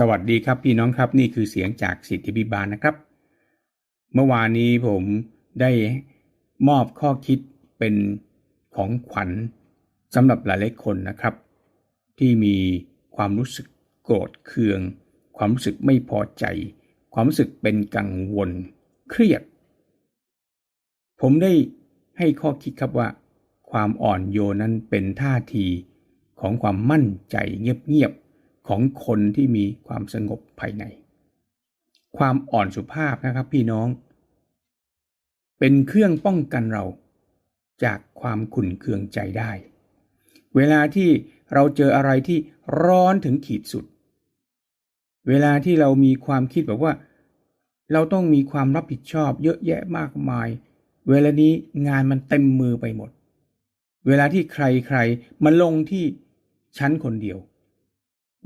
สวัสดีครับพี่น้องครับนี่คือเสียงจากสิทธิบิบาลนะครับ เมื่อวานนี้ผมได้มอบข้อคิดเป็นของขวัญสำหรับหลายๆคนนะครับ ที่มีความรู้สึกโกรธเคือง ความรู้สึกไม่พอใจ ความรู้สึกเป็นกังวล เครียด ผมได้ให้ข้อคิดครับว่า ความอ่อนโยนนั้นเป็นท่าทีของความมั่นใจเงียบๆ ของคนที่มีความสงบภายใน ความอ่อนสุภาพนะครับพี่น้อง เป็นเครื่องป้องกันเราจากความขุ่นเคืองใจได้ เวลาที่เราเจออะไรที่ร้อนถึงขีดสุด เวลาที่เรามีความคิดแบบว่า เราต้องมีความรับผิดชอบเยอะแยะมากมาย เวลานี้งานมันเต็มมือไปหมด เวลาที่ใครๆมันลงที่ฉันคนเดียว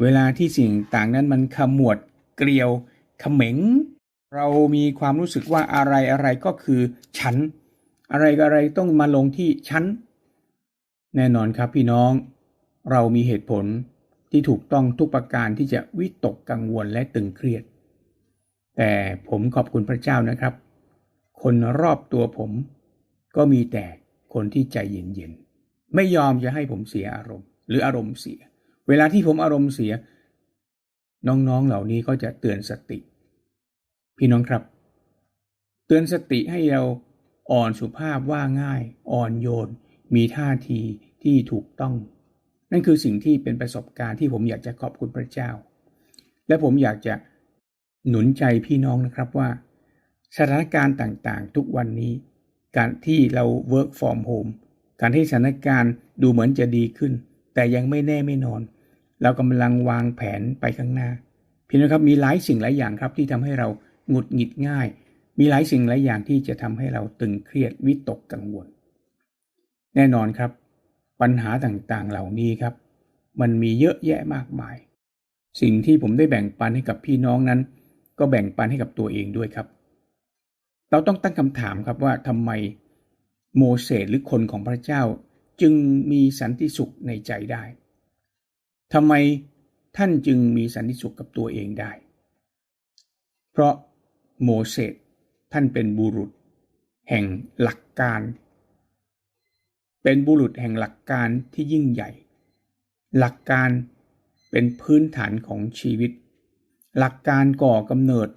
เวลาที่สิ่งต่างนั้นมันขมวดเกลียวเขมงเรามีความรู้สึกว่าอะไรอะไรก็คือฉัน อะไรอะไรต้องมาลงที่ฉัน แน่นอนครับพี่น้อง เรามีเหตุผลที่ถูกต้องทุกประการที่จะวิตกกังวลและตึงเครียด แต่ผมขอบคุณพระเจ้านะครับ คนรอบตัวผม ก็มีแต่คนที่ใจเย็นๆ ไม่ยอมจะให้ผมเสียอารมณ์ หรืออารมณ์เสีย เวลาที่ผมอารมณ์เสีย น้องๆเหล่านี้ก็จะเตือนสติ พี่น้องครับ เตือนสติให้เราอ่อนสุภาพว่าง่าย อ่อนโยน มีท่าทีที่ถูกต้อง นั่นคือสิ่งที่เป็นประสบการณ์ที่ผมอยากจะขอบคุณพระเจ้า และผมอยากจะหนุนใจพี่น้องนะครับว่า สถานการณ์ต่างๆ ทุกวันนี้ การที่เรา work from home การที่สถานการณ์ดูเหมือนจะดีขึ้น แต่ยังไม่แน่ไม่นอน เรากำลังวางแผนไปข้างหน้า พี่น้องครับมีหลายสิ่งหลายอย่างครับที่ทำให้เราหงุดหงิดง่าย มีหลายสิ่งหลายอย่างที่จะทำให้เราตึงเครียดวิตกกังวล แน่นอนครับ ปัญหาต่างๆเหล่านี้ครับ มันมีเยอะแยะมากมาย สิ่งที่ผมได้แบ่งปันให้กับพี่น้องนั้น ก็แบ่งปันให้กับตัวเองด้วยครับ เราต้องตั้งคำถามครับว่าทำไมโมเสสหรือคนของพระเจ้าจึงมีสันติสุขในใจได้ ทำไมท่านจึงมีสันติสุขกับตัวเองได้ เพราะโมเสสท่านเป็นบุรุษ แห่งหลักการ เป็นบุรุษแห่งหลักการที่ยิ่งใหญ่ หลักการเป็นพื้นฐานของชีวิต หลักการก่อกำเนิด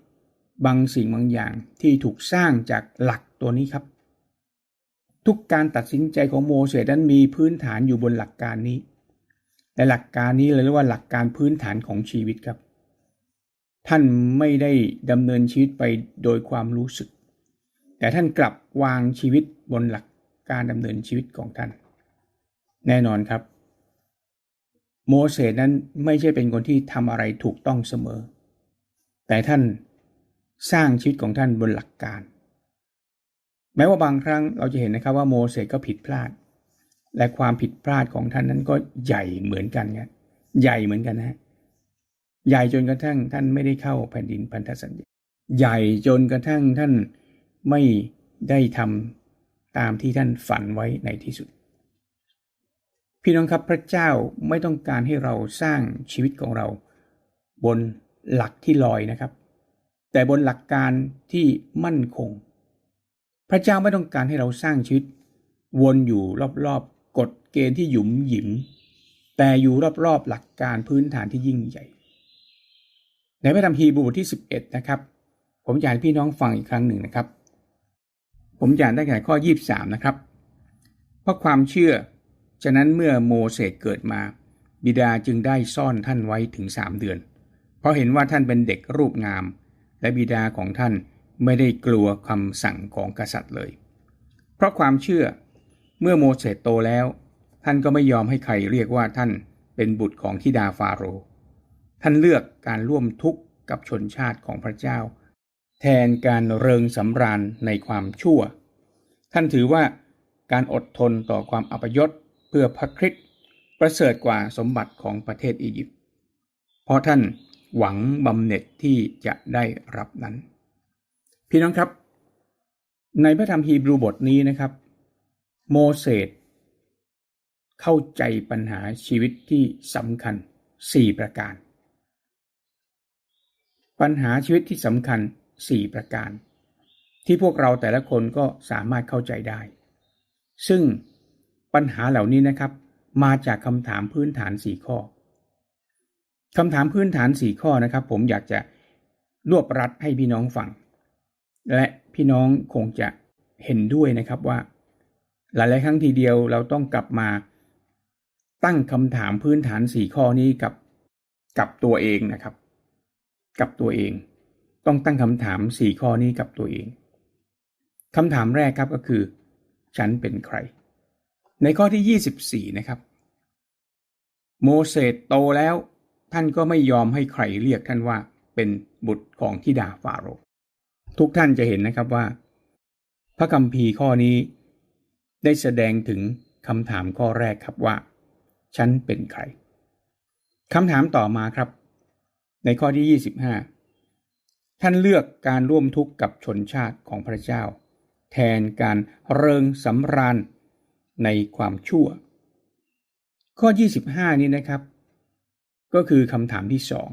บางสิ่งบางอย่างที่ถูกสร้างจากหลักตัวนี้ครับ ทุกการตัดสินใจของโมเสสนั้นมีพื้นฐานอยู่บนหลักการนี้ และหลักการนี้เรียกว่าหลักการพื้นฐานของชีวิตครับ ท่านไม่ได้ดำเนินชีวิตไปโดยความรู้สึก แต่ท่านกลับวางชีวิตบนหลักการดำเนินชีวิตของท่าน แน่นอนครับ โมเสสนั้นไม่ใช่เป็นคนที่ทำอะไรถูกต้องเสมอ แต่ท่านสร้างชีวิตของท่านบนหลักการ แม้ว่าบางครั้งเราจะเห็นนะครับว่าโมเสสก็ผิดพลาด และความผิดพลาดของท่านนั้นก็ใหญ่เหมือนกันครับใหญ่เหมือนกันนะใหญ่จนกระทั่งท่านไม่ได้เข้าแผ่นดินพันธสัญญาใหญ่จนกระทั่งท่านไม่ได้ทำตามที่ท่านฝันไว้ในที่สุด พี่น้องครับพระเจ้าไม่ต้องการให้เราสร้างชีวิตของเรา บนหลักที่ลอยนะครับ แต่บนหลักการที่มั่นคง พระเจ้าไม่ต้องการให้เราสร้างชีวิต วนอยู่รอบๆ กฎเกณฑ์ที่หยุมหยิม แต่อยู่รอบๆหลักการพื้นฐานที่ยิ่งใหญ่ ในพระธรรมฮีบรูบทที่ 11 นะครับ ผมอยากให้พี่น้องฟังอีกครั้งหนึ่งนะครับ ผมอยากได้แก่ข้อ 23 นะครับ เพราะความเชื่อ ฉะนั้นเมื่อโมเสสเกิดมา บิดาจึงได้ซ่อนท่านไว้ถึงสามเดือน เพราะเห็นว่าท่านเป็นเด็กรูปงาม และบิดาของท่านไม่ได้กลัวคำสั่งของกษัตริย์เลย เพราะความเชื่อ เมื่อโมเสสโตแล้ว ท่านก็ไม่ยอมให้ใครเรียกว่าท่านเป็นบุตรของทิดาฟาโรห์ท่านเลือกการร่วมทุกข์กับชนชาติของพระเจ้า แทนการเริงสำราญในความชั่ว ท่านถือว่าการอดทนต่อความอัปยศเพื่อพระคริสต์ประเสริฐกว่าสมบัติของประเทศอียิปต์เพราะท่านหวังบำเหน็จที่จะได้รับนั้น พี่น้องครับ ในพระธรรมฮีบรูบทนี้นะครับ โมเสสเข้าใจปัญหาชีวิตที่สำคัญ 4 ประการ ปัญหาชีวิตที่สำคัญ 4 ประการ ที่พวกเราแต่ละคนก็สามารถเข้าใจได้ ซึ่งปัญหาเหล่านี้นะครับ มาจากคำถามพื้นฐาน 4 ข้อคำถามพื้นฐาน 4 ข้อนะครับ ผมอยากจะรวบรัดให้พี่น้องฟัง และพี่น้องคงจะเห็นด้วยนะครับว่า หลายๆครั้งทีเดียวเราต้องกลับมาตั้งคำถามพื้นฐาน4ข้อนี้กับกับตัวเองนะครับ กับตัวเอง ต้องตั้งคำถาม4ข้อนี้กับตัวเองคำถามแรกครับก็คือ ฉันเป็นใคร ในข้อที่ 24 นะครับ โมเสสโตแล้วท่านก็ไม่ยอมให้ใครเรียกท่านว่าเป็นบุตรของทิดาฟาโรทุกท่านจะเห็นนะครับว่า พระคัมภีร์ข้อนี้ ได้แสดงถึงคำถามข้อแรกครับว่า ฉันเป็นใครคำถามต่อมาครับ ในข้อที่ 25 ท่านเลือกการร่วมทุกข์กับชนชาติของพระเจ้า แทนการเริงสำราญในความชั่ว ข้อ 25 นี้นะครับ ก็คือคำถามที่สอง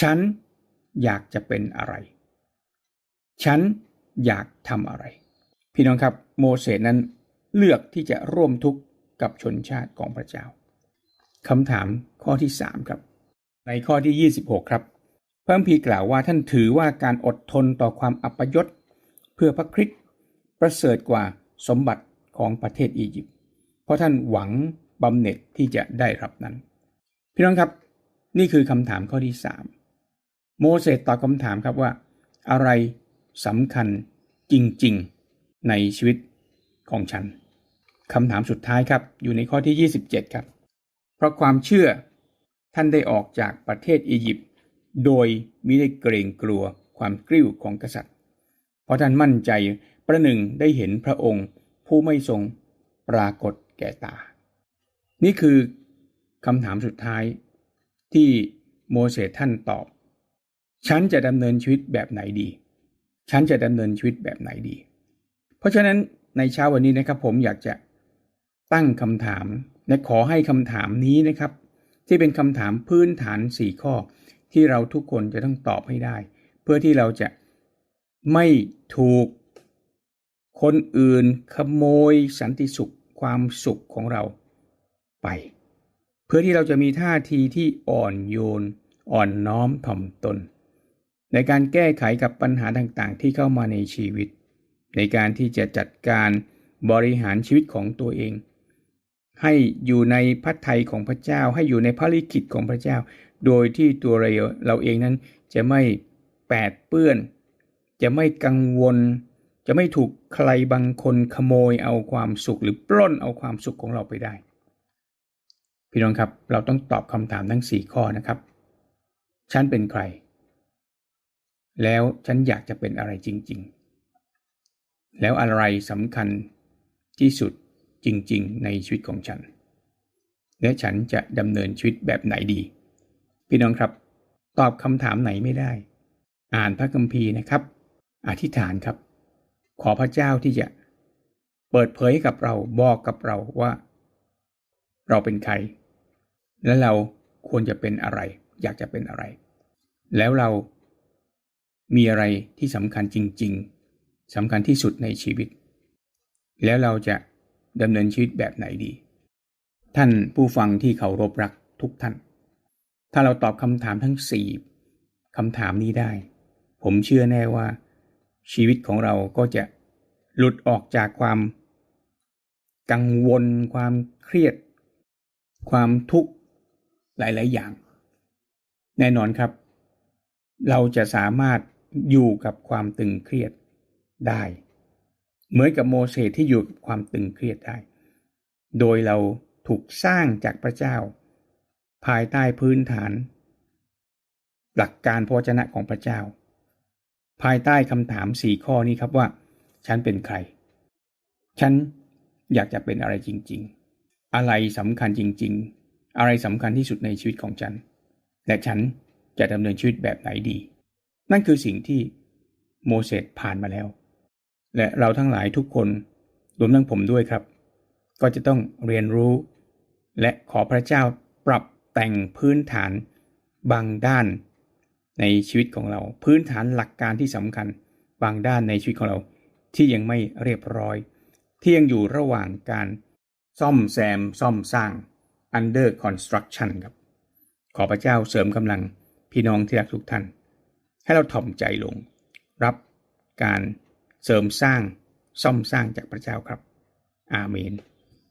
ฉันอยากจะเป็นอะไร ฉันอยากทำอะไร พี่น้องครับโมเสสนั้น เลือกที่จะร่วมทุกข์กับชนชาติของพระเจ้าคำถามข้อที่ 3 ครับ ในข้อที่ 26 ครับ พระพีกล่าวว่าท่านถือว่าการอดทนต่อความอัปยศเพื่อพระคริสต์ประเสริฐกว่าสมบัติของประเทศอียิปต์เพราะท่านหวังบำเหน็จที่จะได้รับนั้น พี่น้องครับ นี่คือคำถามข้อที่ 3 โมเสสตอบคำถามครับว่า อะไรสำคัญจริงๆ ในชีวิต ของฉันคำถามสุดท้ายครับอยู่ในข้อที่ 27 ครับ เพราะความเชื่อท่านได้ออกจากประเทศอียิปต์โดยมิได้เกรงกลัวความกริ้วของกษัตริย์ เพราะท่านมั่นใจประหนึ่งได้เห็นพระองค์ผู้ไม่ทรงปรากฏแก่ตา นี่คือคำถามสุดท้ายที่โมเสสท่านตอบ ฉันจะดำเนินชีวิตแบบไหนดี ฉันจะดำเนินชีวิตแบบไหนดี เพราะฉะนั้น ในเช้าวันนี้นะครับ ผมอยากจะตั้งคำถามและขอให้คำถามนี้นะครับ ที่เป็นคำถามพื้นฐาน 4 ข้อ ที่เราทุกคนจะต้องตอบให้ได้ เพื่อที่เราจะไม่ถูก คนอื่นขโมยสันติสุขความสุขของเราไป เพื่อที่เราจะมีท่าทีที่อ่อนโยน อ่อนน้อมถ่อมตน ในการแก้ไขกับปัญหาต่างๆ ที่เข้ามาในชีวิต ในการที่จะจัดการบริหารชีวิตของตัวเอง ให้อยู่ในพระทัยของพระเจ้า ให้อยู่ในพระลิขิตของพระเจ้า โดยที่ตัวเราเราเองนั้นจะไม่แปดเปื้อน จะไม่กังวล จะไม่ถูกใครบางคนขโมยเอาความสุขหรือปล้นเอาความสุขของเราไปได้ พี่น้องครับเราต้องตอบคำถามทั้งสี่ข้อนะครับ ฉันเป็นใคร แล้วฉันอยากจะเป็นอะไรจริง ๆ แล้วอะไรสำคัญที่สุดจริง ๆ ในชีวิตของฉัน และฉันจะดำเนินชีวิตแบบไหนดี พี่น้องครับ ตอบคำถามไหนไม่ได้ อ่านพระคัมภีร์นะครับ อธิษฐานครับ ขอพระเจ้าที่จะเปิดเผยกับเราบอกกับเราว่า เราเป็นใคร และเราควรจะเป็นอะไร อยากจะเป็นอะไร แล้วเรามีอะไรที่สำคัญจริง ๆ สำคัญที่สุดในชีวิต แล้วเราจะดำเนินชีวิตแบบไหนดี ท่านผู้ฟังที่เขารบรักทุกท่าน ถ้าเราตอบคำถามทั้งสี่คำถามนี้ได้ ผมเชื่อแน่ว่า ชีวิตของเราก็จะหลุดออกจากความกังวล ความเครียด ความทุกข์หลาย ๆ อย่าง แน่นอนครับ เราจะสามารถอยู่กับความตึงเครียด ได้ เหมือนกับโมเสสที่อยู่กับความตึงเครียดได้ โดยเราถูกสร้างจากพระเจ้า ภายใต้พื้นฐาน หลักการพระชนะของพระเจ้า ภายใต้คำถามสี่ข้อนี้ครับว่า ฉันเป็นใคร ฉันอยากจะเป็นอะไรจริง ๆ อะไรสำคัญจริง ๆ อะไรสำคัญที่สุดในชีวิตของฉัน และฉันจะดำเนินชีวิตแบบไหนดี นั่นคือสิ่งที่โมเสสผ่านมาแล้ว และเราทั้งหลายทุกคนรวมทั้งผมด้วยครับ ก็จะต้องเรียนรู้ และขอพระเจ้าปรับแต่งพื้นฐานบางด้านในชีวิตของเรา พื้นฐานหลักการที่สำคัญบางด้านในชีวิตของเราที่ยังไม่เรียบร้อย ที่ยังอยู่ระหว่างการซ่อมแซมซ่อมสร้าง under construction ครับ ขอพระเจ้าเสริมกำลังพี่น้องที่รักทุกท่าน ให้เราถ่อมใจลง รับการ เสริมสร้างซ่อมสร้างจากพระเจ้าครับ อาเมน